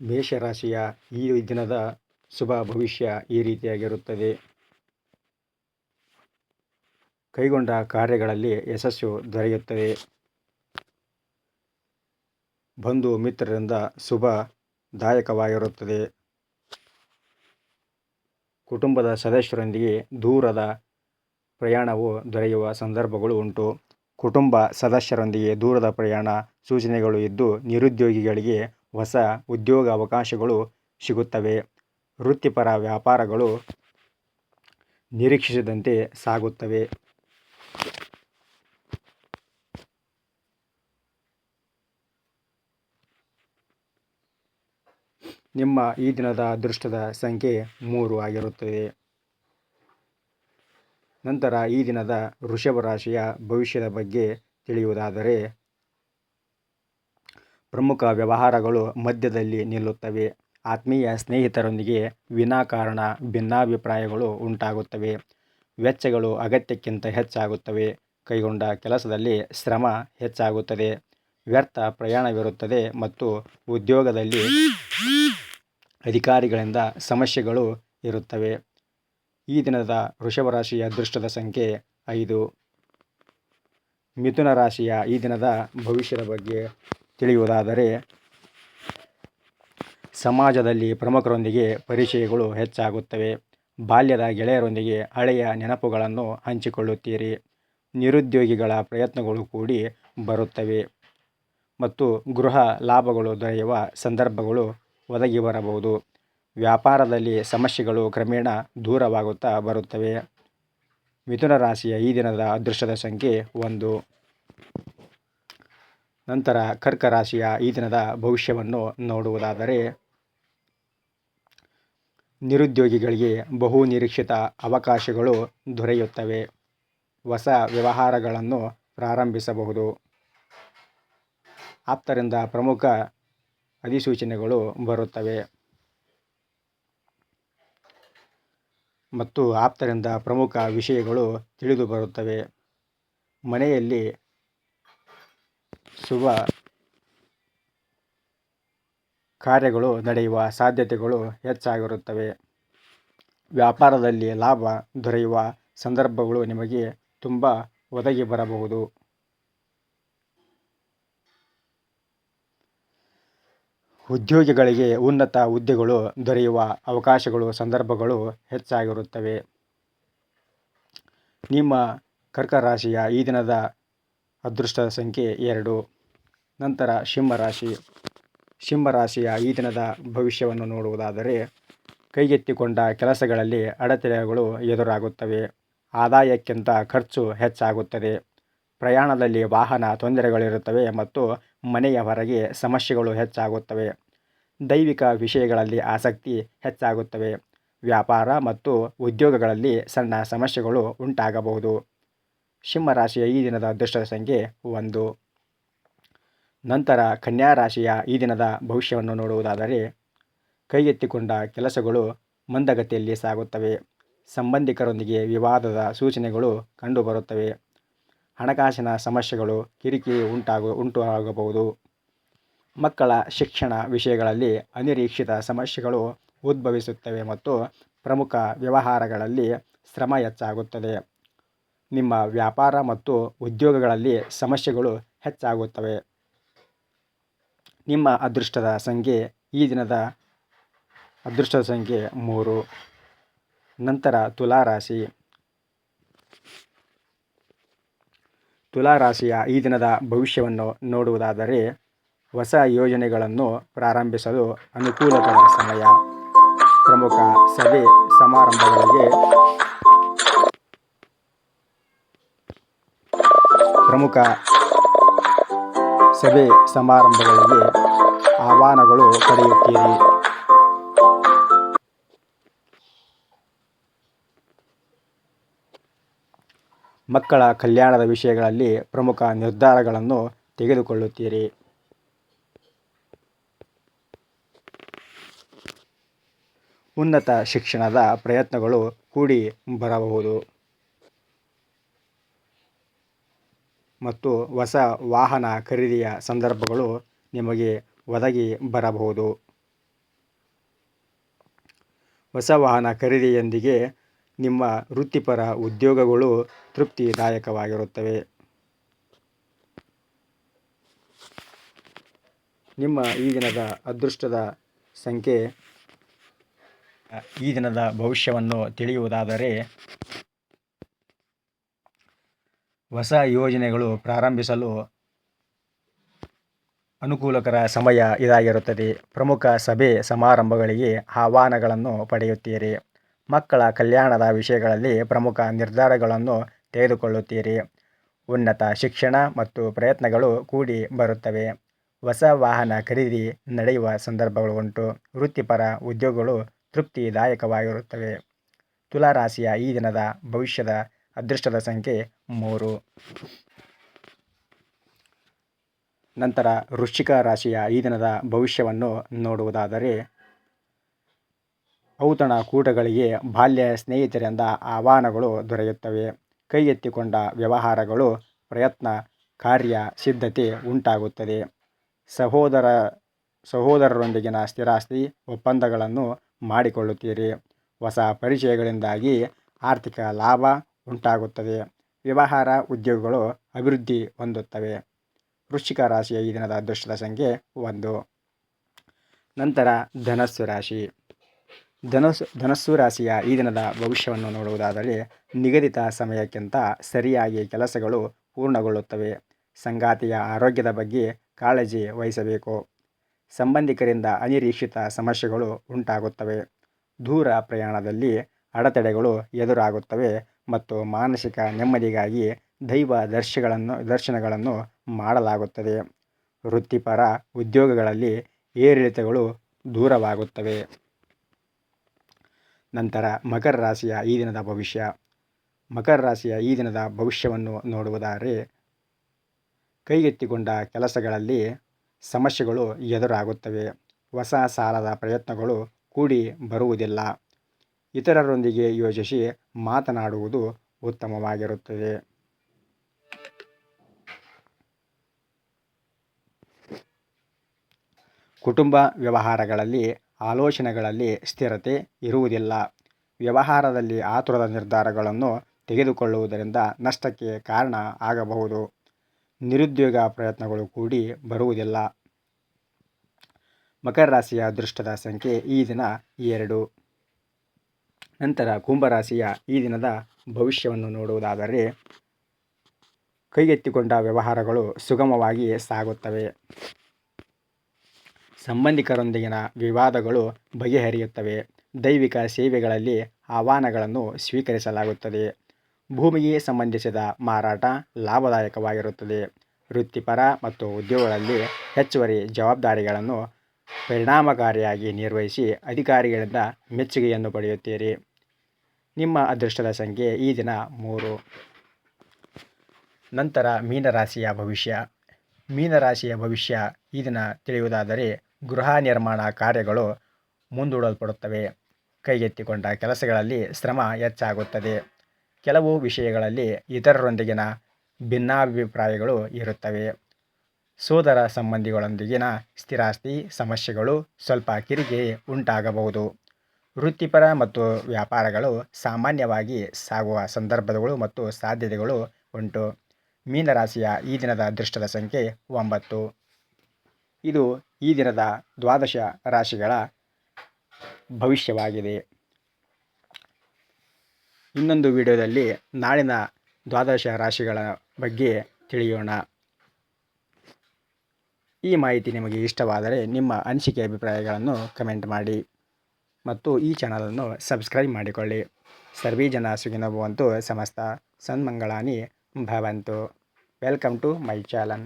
ಮೇಷರಾಶಿಯ ಈ ದಿನದ ಶುಭ ಭವಿಷ್ಯ ಈ ರೀತಿಯಾಗಿರುತ್ತದೆ. ಕೈಗೊಂಡ ಕಾರ್ಯಗಳಲ್ಲಿ ಯಶಸ್ಸು ದೊರೆಯುತ್ತದೆ. ಬಂಧು ಮಿತ್ರರಿಂದ ಶುಭ ದಾಯಕವಾಗಿರುತ್ತದೆ. ಕುಟುಂಬದ ಸದಸ್ಯರೊಂದಿಗೆ ದೂರದ ಪ್ರಯಾಣವು ದೊರೆಯುವ ಸಂದರ್ಭಗಳು ಉಂಟು. ಕುಟುಂಬ ಸದಸ್ಯರೊಂದಿಗೆ ದೂರದ ಪ್ರಯಾಣ ಸೂಚನೆಗಳು ಇದ್ದು ನಿರುದ್ಯೋಗಿಗಳಿಗೆ ಹೊಸ ಉದ್ಯೋಗ ಅವಕಾಶಗಳು ಸಿಗುತ್ತವೆ. ವೃತ್ತಿಪರ ವ್ಯಾಪಾರಗಳು ನಿರೀಕ್ಷಿಸಿದಂತೆ ಸಾಗುತ್ತವೆ. ನಿಮ್ಮ ಈ ದಿನದ ಅದೃಷ್ಟದ ಸಂಖ್ಯೆ ಮೂರು ಆಗಿರುತ್ತದೆ. ನಂತರ ಈ ದಿನದ ವೃಷಭ ರಾಶಿಯ ಭವಿಷ್ಯದ ಬಗ್ಗೆ ತಿಳಿಯುವುದಾದರೆ ಪ್ರಮುಖ ವ್ಯವಹಾರಗಳು ಮಧ್ಯದಲ್ಲಿ ನಿಲ್ಲುತ್ತವೆ. ಆತ್ಮೀಯ ಸ್ನೇಹಿತರೊಂದಿಗೆ ವಿನಾಕಾರಣ ಭಿನ್ನಾಭಿಪ್ರಾಯಗಳು ಉಂಟಾಗುತ್ತವೆ. ವೆಚ್ಚಗಳು ಅಗತ್ಯಕ್ಕಿಂತ ಹೆಚ್ಚಾಗುತ್ತವೆ. ಕೈಗೊಂಡ ಕೆಲಸದಲ್ಲಿ ಶ್ರಮ ಹೆಚ್ಚಾಗುತ್ತದೆ. ವ್ಯರ್ಥ ಪ್ರಯಾಣವಿರುತ್ತದೆ ಮತ್ತು ಉದ್ಯೋಗದಲ್ಲಿ ಅಧಿಕಾರಿಗಳಿಂದ ಸಮಸ್ಯೆಗಳು ಇರುತ್ತವೆ. ಈ ದಿನದ ವೃಷಭ ರಾಶಿಯ ಅದೃಷ್ಟದ ಸಂಖ್ಯೆ ಐದು. ಮಿಥುನ ರಾಶಿಯ ಈ ದಿನದ ಭವಿಷ್ಯದ ಬಗ್ಗೆ ತಿಳಿಯುವುದಾದರೆ, ಸಮಾಜದಲ್ಲಿ ಪ್ರಮುಖರೊಂದಿಗೆ ಪರಿಚಯಗಳು ಹೆಚ್ಚಾಗುತ್ತವೆ. ಬಾಲ್ಯದ ಗೆಳೆಯರೊಂದಿಗೆ ಹಳೆಯ ನೆನಪುಗಳನ್ನು ಹಂಚಿಕೊಳ್ಳುತ್ತೀರಿ. ನಿರುದ್ಯೋಗಿಗಳ ಪ್ರಯತ್ನಗಳು ಕೂಡಿ ಬರುತ್ತವೆ. ಮತ್ತು ಗೃಹ ಲಾಭಗಳು ದೊರೆಯುವ ಸಂದರ್ಭಗಳು ಒದಗಿ ಬರಬಹುದು. ವ್ಯಾಪಾರದಲ್ಲಿ ಸಮಸ್ಯೆಗಳು ಕ್ರಮೇಣ ದೂರವಾಗುತ್ತಾ ಬರುತ್ತವೆ. ಮಿಥುನ ರಾಶಿಯ ಈ ದಿನದ ಅದೃಷ್ಟದ ಸಂಖ್ಯೆ ಒಂದು. ನಂತರ ಕರ್ಕ ರಾಶಿಯ ಈ ದಿನದ ಭವಿಷ್ಯವನ್ನು ನೋಡುವುದಾದರೆ ನಿರುದ್ಯೋಗಿಗಳಿಗೆ ಬಹು ನಿರೀಕ್ಷಿತ ಅವಕಾಶಗಳು ದೊರೆಯುತ್ತವೆ. ಹೊಸ ವ್ಯವಹಾರಗಳನ್ನು ಪ್ರಾರಂಭಿಸಬಹುದು. ಆಪ್ತರಿಂದ ಪ್ರಮುಖ ಅಧಿಸೂಚನೆಗಳು ಬರುತ್ತವೆ. ಮತ್ತು ಆಪ್ತರಿಂದ ಪ್ರಮುಖ ವಿಷಯಗಳು ತಿಳಿದು ಬರುತ್ತವೆ ಮನೆಯಲ್ಲಿ ಶುಭ ಕಾರ್ಯಗಳು ನಡೆಯುವ ಸಾಧ್ಯತೆಗಳು ಹೆಚ್ಚಾಗಿರುತ್ತವೆ. ವ್ಯಾಪಾರದಲ್ಲಿ ಲಾಭ ದೊರೆಯುವ ಸಂದರ್ಭಗಳು ನಿಮಗೆ ತುಂಬ ಒದಗಿ ಬರಬಹುದು. ಉದ್ಯೋಗಿಗಳಿಗೆ ಉನ್ನತ ಹುದ್ದೆಗಳು ದೊರೆಯುವ ಅವಕಾಶಗಳು, ಸಂದರ್ಭಗಳು ಹೆಚ್ಚಾಗಿರುತ್ತವೆ. ನಿಮ್ಮ ಕರ್ಕ ರಾಶಿಯ ಈ ದಿನದ ಅದೃಷ್ಟದ ಸಂಖ್ಯೆ ಎರಡು. ನಂತರ ಸಿಂಹರಾಶಿ. ಸಿಂಹರಾಶಿಯ ಈ ದಿನದ ಭವಿಷ್ಯವನ್ನು ನೋಡುವುದಾದರೆ, ಕೈಗೆತ್ತಿಕೊಂಡ ಕೆಲಸಗಳಲ್ಲಿ ಅಡೆತಡೆಗಳು ಎದುರಾಗುತ್ತವೆ. ಆದಾಯಕ್ಕಿಂತ ಖರ್ಚು ಹೆಚ್ಚಾಗುತ್ತದೆ. ಪ್ರಯಾಣದಲ್ಲಿ ವಾಹನ ತೊಂದರೆಗಳಿರುತ್ತವೆ ಮತ್ತು ಮನೆಯ ಹೊರಗೆ ಸಮಸ್ಯೆಗಳು ಹೆಚ್ಚಾಗುತ್ತವೆ. ದೈವಿಕ ವಿಷಯಗಳಲ್ಲಿ ಆಸಕ್ತಿ ಹೆಚ್ಚಾಗುತ್ತವೆ. ವ್ಯಾಪಾರ ಮತ್ತು ಉದ್ಯೋಗಗಳಲ್ಲಿ ಸಣ್ಣ ಸಮಸ್ಯೆಗಳು ಉಂಟಾಗಬಹುದು. ಸಿಂಹರಾಶಿಯ ಈ ದಿನದ ಅದೃಷ್ಟದ ಸಂಖ್ಯೆ ಒಂದು. ನಂತರ ಕನ್ಯಾ ರಾಶಿಯ ಈ ದಿನದ ಭವಿಷ್ಯವನ್ನು ನೋಡುವುದಾದರೆ, ಕೈಗೆತ್ತಿಕೊಂಡ ಕೆಲಸಗಳು ಮಂದಗತಿಯಲ್ಲಿ ಸಾಗುತ್ತವೆ. ಸಂಬಂಧಿಕರೊಂದಿಗೆ ವಿವಾದದ ಸೂಚನೆಗಳು ಕಂಡುಬರುತ್ತವೆ. ಹಣಕಾಸಿನ ಸಮಸ್ಯೆಗಳು ಕಿರಿಕಿರಿ ಉಂಟಾಗು ಉಂಟು ಆಗಬಹುದು ಮಕ್ಕಳ ಶಿಕ್ಷಣ ವಿಷಯಗಳಲ್ಲಿ ಅನಿರೀಕ್ಷಿತ ಸಮಸ್ಯೆಗಳು ಉದ್ಭವಿಸುತ್ತವೆ ಮತ್ತು ಪ್ರಮುಖ ವ್ಯವಹಾರಗಳಲ್ಲಿ ಶ್ರಮ ಹೆಚ್ಚಾಗುತ್ತದೆ. ನಿಮ್ಮ ವ್ಯಾಪಾರ ಮತ್ತು ಉದ್ಯೋಗಗಳಲ್ಲಿ ಸಮಸ್ಯೆಗಳು ಹೆಚ್ಚಾಗುತ್ತವೆ. ನಿಮ್ಮ ಅದೃಷ್ಟದ ಸಂಖ್ಯೆ ಈ ದಿನದ ಅದೃಷ್ಟದ ಸಂಖ್ಯೆ ಮೂರು. ನಂತರ ತುಲಾರಾಶಿ. ತುಲಾರಾಶಿಯ ಈ ದಿನದ ಭವಿಷ್ಯವನ್ನು ನೋಡುವುದಾದರೆ ಹೊಸ ಯೋಜನೆಗಳನ್ನು ಪ್ರಾರಂಭಿಸಲು ಅನುಕೂಲಕರ ಸಮಯ. ಪ್ರಮುಖ ಸಭೆ ಸಮಾರಂಭಗಳಿಗೆ ಪ್ರಮುಖ ಸಭೆ ಸಮಾರಂಭಗಳಿಗೆ ಆಹ್ವಾನಗಳು ಪಡೆಯುತ್ತೀರಿ. ಮಕ್ಕಳ ಕಲ್ಯಾಣದ ವಿಷಯಗಳಲ್ಲಿ ಪ್ರಮುಖ ನಿರ್ಧಾರಗಳನ್ನು ತೆಗೆದುಕೊಳ್ಳುತ್ತೀರಿ. ಉನ್ನತ ಶಿಕ್ಷಣದ ಪ್ರಯತ್ನಗಳು ಕೂಡಿ ಬರಬಹುದು. ಮತ್ತು ಹೊಸ ವಾಹನ ಖರೀದಿಯ ಸಂದರ್ಭಗಳು ನಿಮಗೆ ಒದಗಿ ಬರಬಹುದು. ಹೊಸ ವಾಹನ ಖರೀದಿಯೊಂದಿಗೆ ನಿಮ್ಮ ವೃತ್ತಿಪರ ಉದ್ಯೋಗಗಳು ತೃಪ್ತಿದಾಯಕವಾಗಿರುತ್ತವೆ. ನಿಮ್ಮ ಈ ದಿನದ ಅದೃಷ್ಟದ ಸಂಖ್ಯೆ, ಈ ದಿನದ ಭವಿಷ್ಯವನ್ನು ತಿಳಿಯುವುದಾದರೆ ಹೊಸ ಯೋಜನೆಗಳು ಪ್ರಾರಂಭಿಸಲು ಅನುಕೂಲಕರ ಸಮಯ ಇದಾಗಿರುತ್ತದೆ. ಪ್ರಮುಖ ಸಭೆ ಸಮಾರಂಭಗಳಿಗೆ ಆಹ್ವಾನಗಳನ್ನು ಪಡೆಯುತ್ತೀರಿ. ಮಕ್ಕಳ ಕಲ್ಯಾಣದ ವಿಷಯಗಳಲ್ಲಿ ಪ್ರಮುಖ ನಿರ್ಧಾರಗಳನ್ನು ತೆಗೆದುಕೊಳ್ಳುತ್ತೀರಿ. ಉನ್ನತ ಶಿಕ್ಷಣ ಮತ್ತು ಪ್ರಯತ್ನಗಳು ಕೂಡಿ ಬರುತ್ತವೆ. ಹೊಸ ವಾಹನ ಖರೀದಿ ನಡೆಯುವ ಸಂದರ್ಭಗಳು ಉಂಟು ವೃತ್ತಿಪರ ಉದ್ಯೋಗಗಳು ತೃಪ್ತಿದಾಯಕವಾಗಿರುತ್ತವೆ. ತುಲಾರಾಶಿಯ ಈ ದಿನದ ಭವಿಷ್ಯದ ಅದೃಷ್ಟದ ಸಂಖ್ಯೆ ಮೂರು. ನಂತರ ವೃಶ್ಚಿಕ ರಾಶಿಯ ಈ ದಿನದ ಭವಿಷ್ಯವನ್ನು ನೋಡುವುದಾದರೆ, ಔತಣ ಕೂಟಗಳಿಗೆ ಬಾಲ್ಯ ಸ್ನೇಹಿತರಿಂದ ಆಹ್ವಾನಗಳು ದೊರೆಯುತ್ತವೆ. ಕೈ ಎತ್ತಿಕೊಂಡ ವ್ಯವಹಾರಗಳು, ಪ್ರಯತ್ನ, ಕಾರ್ಯ, ಸಿದ್ಧತೆ ಉಂಟಾಗುತ್ತದೆ. ಸಹೋದರ, ಸಹೋದರರೊಂದಿಗಿನ ಸ್ಥಿರಾಸ್ತಿ, ಒಪ್ಪಂದಗಳನ್ನು ಮಾಡಿಕೊಳ್ಳುತ್ತೀರಿ. ಹೊಸ ಪರಿಚಯಗಳಿಂದಾಗಿ ಆರ್ಥಿಕ ಲಾಭ ಉಂಟಾಗುತ್ತದೆ. ವ್ಯವಹಾರ ಉದ್ಯೋಗಗಳು ಅಭಿವೃದ್ಧಿ ಹೊಂದುತ್ತವೆ. ವೃಶ್ಚಿಕ ರಾಶಿಯ ಈ ದಿನದ ಅದೃಷ್ಟದ ಸಂಖ್ಯೆ ಒಂದು. ನಂತರ ಧನಸ್ಸು ರಾಶಿ. ಧನಸ್ಸು ಧನಸ್ಸು ರಾಶಿಯ ಈ ದಿನದ ಭವಿಷ್ಯವನ್ನು ನೋಡುವುದಾದರೆ ನಿಗದಿತ ಸಮಯಕ್ಕಿಂತ ಸರಿಯಾಗಿ ಕೆಲಸಗಳು ಪೂರ್ಣಗೊಳ್ಳುತ್ತವೆ. ಸಂಗಾತಿಯ ಆರೋಗ್ಯದ ಬಗ್ಗೆ ಕಾಳಜಿ ವಹಿಸಬೇಕು. ಸಂಬಂಧಿಕರಿಂದ ಅನಿರೀಕ್ಷಿತ ಸಮಸ್ಯೆಗಳು ಉಂಟಾಗುತ್ತವೆ. ದೂರ ಪ್ರಯಾಣದಲ್ಲಿ ಅಡೆತಡೆಗಳು ಎದುರಾಗುತ್ತವೆ. ಮತ್ತು ಮಾನಸಿಕ ನೆಮ್ಮದಿಗಾಗಿ ದೈವ ದರ್ಶಗಳನ್ನು, ದರ್ಶನಗಳನ್ನು ಮಾಡಲಾಗುತ್ತದೆ. ವೃತ್ತಿಪರ ಉದ್ಯೋಗಗಳಲ್ಲಿ ಏರಿಳಿತಗಳು ದೂರವಾಗುತ್ತವೆ. ನಂತರ ಮಕರ ರಾಶಿಯ ಈ ದಿನದ ಭವಿಷ್ಯ. ಮಕರ ರಾಶಿಯ ಈ ದಿನದ ಭವಿಷ್ಯವನ್ನು ನೋಡುವುದಾದರೆ, ಕೈಗೆತ್ತಿಕೊಂಡ ಕೆಲಸಗಳಲ್ಲಿ ಸಮಸ್ಯೆಗಳು ಎದುರಾಗುತ್ತವೆ. ಹೊಸ ಸಾಲದ ಪ್ರಯತ್ನಗಳು ಕೂಡಿ ಬರುವುದಿಲ್ಲ. ಇತರರೊಂದಿಗೆ ಯೋಚಿಸಿ ಮಾತನಾಡುವುದು ಉತ್ತಮವಾಗಿರುತ್ತದೆ. ಕುಟುಂಬ ವ್ಯವಹಾರಗಳಲ್ಲಿ ಆಲೋಚನೆಗಳಲ್ಲಿ ಸ್ಥಿರತೆ ಇರುವುದಿಲ್ಲ. ವ್ಯವಹಾರದಲ್ಲಿ ಆತುರದ ನಿರ್ಧಾರಗಳನ್ನು ತೆಗೆದುಕೊಳ್ಳುವುದರಿಂದ ನಷ್ಟಕ್ಕೆ ಕಾರಣ ಆಗಬಹುದು. ನಿರುದ್ಯೋಗ ಪ್ರಯತ್ನಗಳು ಕೂಡಿ ಬರುವುದಿಲ್ಲ. ಮಕರ ರಾಶಿಯ ಅದೃಷ್ಟದ ಸಂಖ್ಯೆ ಈ ದಿನ ಎರಡು. ನಂತರ ಕುಂಭರಾಶಿಯ ಈ ದಿನದ ಭವಿಷ್ಯವನ್ನು ನೋಡುವುದಾದರೆ ಕೈಗೆತ್ತಿಕೊಂಡ ವ್ಯವಹಾರಗಳು ಸುಗಮವಾಗಿ ಸಾಗುತ್ತವೆ. ಸಂಬಂಧಿಕರೊಂದಿಗಿನ ವಿವಾದಗಳು ಬಗೆಹರಿಯುತ್ತವೆ. ದೈವಿಕ ಸೇವೆಗಳಲ್ಲಿ ಆಹ್ವಾನಗಳನ್ನು ಸ್ವೀಕರಿಸಲಾಗುತ್ತದೆ. ಭೂಮಿಗೆ ಸಂಬಂಧಿಸಿದ ಮಾರಾಟ ಲಾಭದಾಯಕವಾಗಿರುತ್ತದೆ. ವೃತ್ತಿಪರ ಮತ್ತು ಉದ್ಯೋಗಗಳಲ್ಲಿ ಹೆಚ್ಚುವರಿ ಜವಾಬ್ದಾರಿಗಳನ್ನು ಪರಿಣಾಮಕಾರಿಯಾಗಿ ನಿರ್ವಹಿಸಿ ಅಧಿಕಾರಿಗಳಿಂದ ಮೆಚ್ಚುಗೆಯನ್ನು ಪಡೆಯುತ್ತೀರಿ. ನಿಮ್ಮ ಅದೃಷ್ಟದ ಸಂಖ್ಯೆ ಈ ದಿನ ಮೂರು. ನಂತರ ಮೀನರಾಶಿಯ ಭವಿಷ್ಯ. ಮೀನರಾಶಿಯ ಭವಿಷ್ಯ ಈ ದಿನ ತಿಳಿಯುವುದಾದರೆ ಗೃಹ ನಿರ್ಮಾಣ ಕಾರ್ಯಗಳು ಮುಂದೂಡಲ್ಪಡುತ್ತವೆ. ಕೈಗೆತ್ತಿಕೊಂಡ ಕೆಲಸಗಳಲ್ಲಿ ಶ್ರಮ ಹೆಚ್ಚಾಗುತ್ತದೆ. ಕೆಲವು ವಿಷಯಗಳಲ್ಲಿ ಇತರರೊಂದಿಗಿನ ಭಿನ್ನಾಭಿಪ್ರಾಯಗಳು ಇರುತ್ತವೆ. ಸೋದರ ಸಂಬಂಧಿಗಳೊಂದಿಗಿನ ಸ್ಥಿರಾಸ್ತಿ ಸಮಸ್ಯೆಗಳು ಸ್ವಲ್ಪ ಕಿರಿಗೆ ಉಂಟಾಗಬಹುದು. ವೃತ್ತಿಪರ ಮತ್ತು ವ್ಯಾಪಾರಗಳು ಸಾಮಾನ್ಯವಾಗಿ ಸಾಗುವ ಸಂದರ್ಭಗಳು ಮತ್ತು ಸಾಧ್ಯತೆಗಳು ಉಂಟು. ಮೀನರಾಶಿಯ ಈ ದಿನದ ಅದೃಷ್ಟದ ಸಂಖ್ಯೆ ಒಂಬತ್ತು. ಇದು ಈ ದಿನದ ದ್ವಾದಶ ರಾಶಿಗಳ ಭವಿಷ್ಯವಾಗಿದೆ. ಇನ್ನೊಂದು ವಿಡಿಯೋದಲ್ಲಿ ನಾಳಿನ ದ್ವಾದಶ ರಾಶಿಗಳ ಬಗ್ಗೆ ತಿಳಿಯೋಣ. ಈ ಮಾಹಿತಿ ನಿಮಗೆ ಇಷ್ಟವಾದರೆ ನಿಮ್ಮ ಅನಿಸಿಕೆ ಅಭಿಪ್ರಾಯಗಳನ್ನು ಕಮೆಂಟ್ ಮಾಡಿ ಮತ್ತು ಈ ಚಾನಲನ್ನು ಸಬ್ಸ್ಕ್ರೈಬ್ ಮಾಡಿಕೊಳ್ಳಿ. ಸರ್ವೇ ಜನ ಸುಖಿನೋ ಭವಂತು ಸಮಸ್ತ ಸನ್ಮಂಗಳಾನಿ ಭವಂತು. Welcome to my channel.